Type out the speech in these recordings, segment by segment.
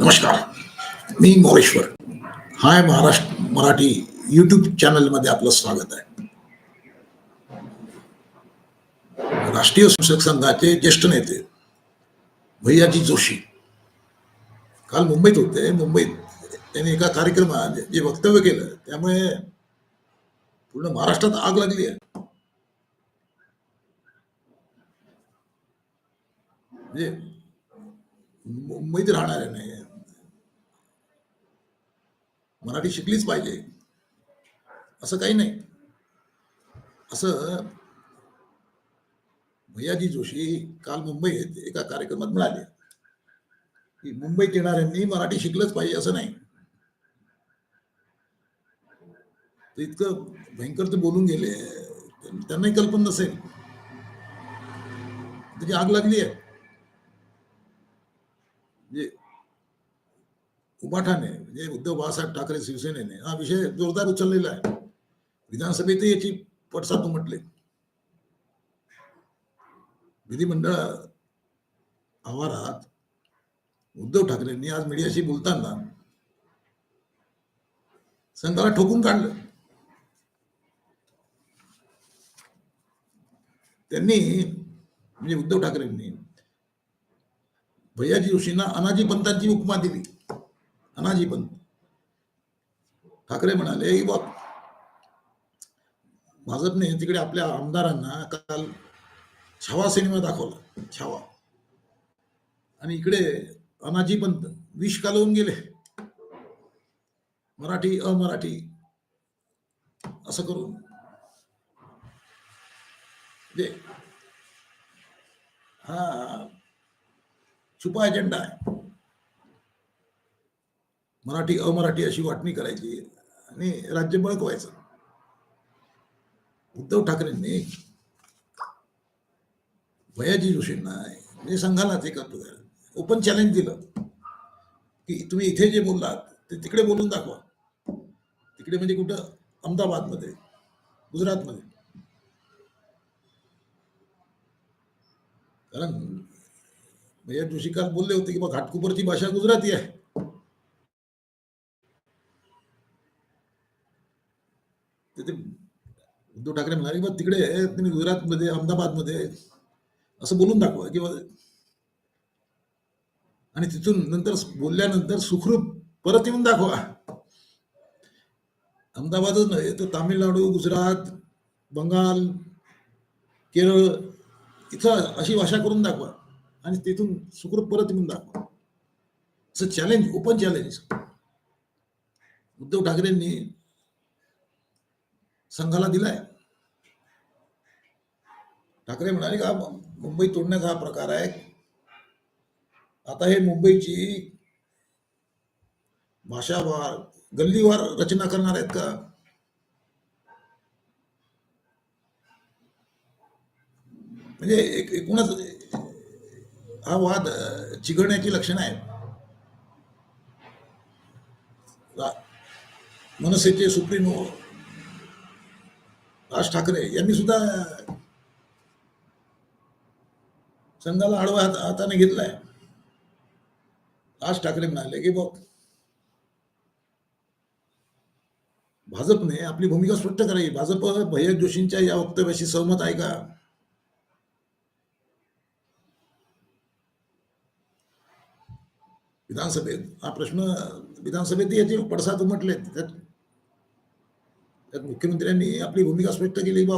नमस्कार. मी Moreshwar hi Maharashtra Marathi YouTube चॅनलमध्ये आपलं स्वागत आहे. राष्ट्रीय शिक्षक संघाचे ज्येष्ठ नेते भैयाजी जोशी. काल मुंबईत होते. मुंबईत त्यांनी एका कार्यक्रमात जे वक्तव्य केलं त्यामुळे पूर्ण महाराष्ट्रात आग लागली आहे. म्हणजे मुंबईत राहणारे नाही मराठी शिकलीच पाहिजे. असं काही नाही. असं भैयाजी जोशी काल मुंबईत एका कार्यक्रमात म्हणाले की मुंबईत येणाऱ्यांनी मराठी शिकलंच पाहिजे असं नाही. इतकं भयंकर ते बोलून गेले त्यांनाही कल्पना नसेल. त्याची आग लागली आहे म्हणजे उबाठाने म्हणजे उद्धव बाळासाहेब ठाकरे शिवसेनेने हा विषय जोरदार उचललेला आहे. विधानसभेतही याची पडसाद उमटले विधिमंडळ आवारात उद्धव ठाकरेंनी आज मीडियाशी बोलताना संघाला ठोकून काढलं. त्यांनी म्हणजे उद्धव ठाकरेंनी भैयाजी जोशींना अनाजी पंतांची उपमा दिली. अनाजी पंत ठाकरे म्हणाले बाप बा भाजपने तिकडे आपल्या आमदारांना काल छावा सिनेमा दाखवला छावा. आणि इकडे अनाजी पंत विष कालवून गेले. मराठी अमराठी असं करून. दे. हा छुपा एजेंडा आहे. मराठी अमराठी अशी वाटणी करायची आणि राज्य बळकवायचं उद्धव ठाकरेंनी भयाजी जोशींना म्हणजे संघालाच एक ओपन चॅलेंज दिलं. की तुम्ही इथे जे बोललात ते तिकडे बोलून दाखवा. तिकडे म्हणजे कुठं? अहमदाबादमध्ये गुजरातमध्ये. कारण भैया जोशी काल बोलले होते की बा घाटकोपरची भाषा गुजराती आहे तर ते उद्धव ठाकरे म्हणाले बा तिकडे तुम्ही गुजरातमध्ये अहमदाबादमध्ये असं बोलून दाखवा किंवा आणि तिथून नंतर बोलल्यानंतर सुखरूप परत येऊन दाखवा. अहमदाबादच नव्हे तर तामिळनाडू गुजरात बंगाल केरळ इथं अशी भाषा करून दाखवा आणि तिथून सुखरूप परत येऊन दाखवा. असं चॅलेंज ओपन चॅलेंज उद्धव ठाकरेंनी संघाला दिलाय. ठाकरे म्हणाले का मुंबई तोडण्याचा हा प्रकार आहे. आता हे मुंबईची भाषावार गल्लीवार रचना करणार आहेत का? म्हणजे एक- एकूणच हा वाद चिघळण्याची लक्षणं आहेत. मनसेचे सुप्रीमो राज ठाकरे यांनी सुद्धा संघाला आडवा हात हाताने घेतलाय. राज ठाकरे म्हणाले की बघ भाजपने आपली भूमिका स्पष्ट करावी. भाजप भैया जोशींच्या या वक्तव्याशी सहमत आहे का? विधानसभेत हा प्रश्न विधानसभेत याचे पडसाद उमटले त्यात त्यात मुख्यमंत्र्यांनी आपली भूमिका स्पष्ट केली बा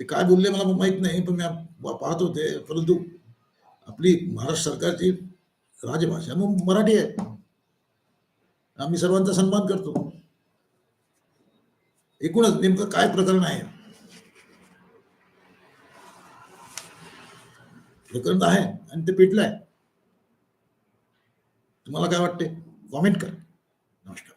ते काय बोलले मला माहीत नाही पण मी पाहत होते. परंतु आपली महाराष्ट्र सरकारची राजभाषा मग मराठी आहे. आम्ही सर्वांचा सन्मान करतो. एकूणच नेमकं काय प्रकरण आहे? प्रकरण आहे आणि ते पेटलंय. तुम्हाला काय वाटते कॉमेंट करा. नमस्कार.